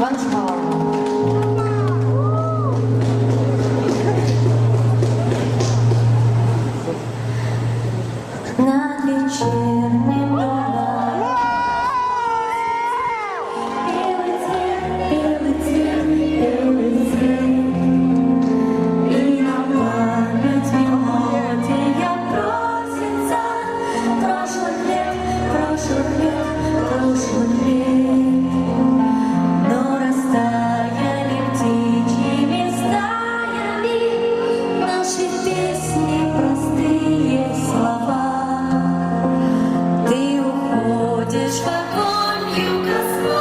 once more. Над вечірнім небом Білий цвіт, білий цвіт, білий на пам'ять мелодія проситься Прошлых лет, прошлых лет, прошлых лет споконью Господь.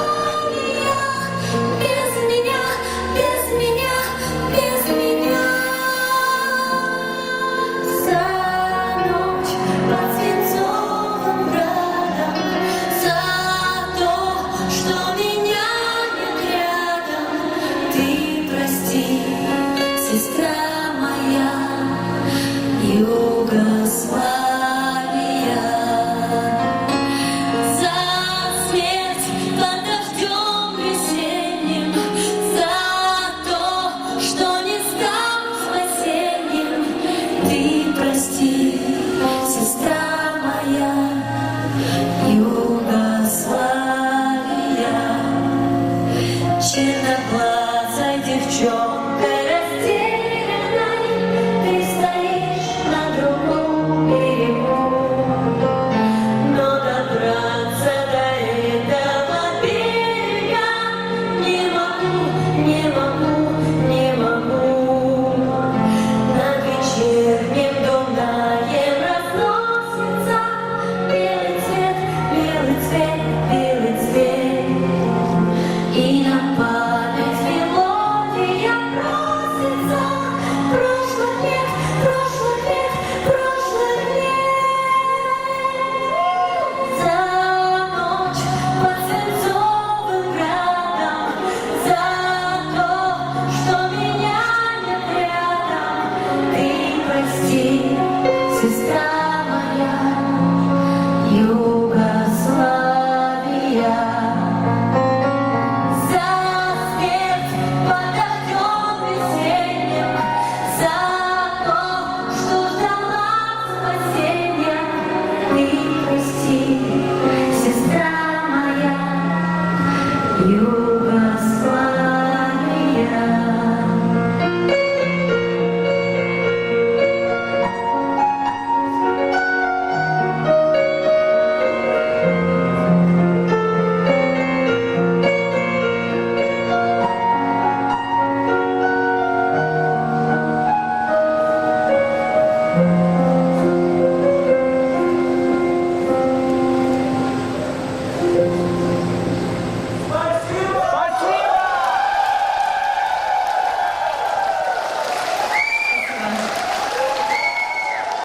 show. You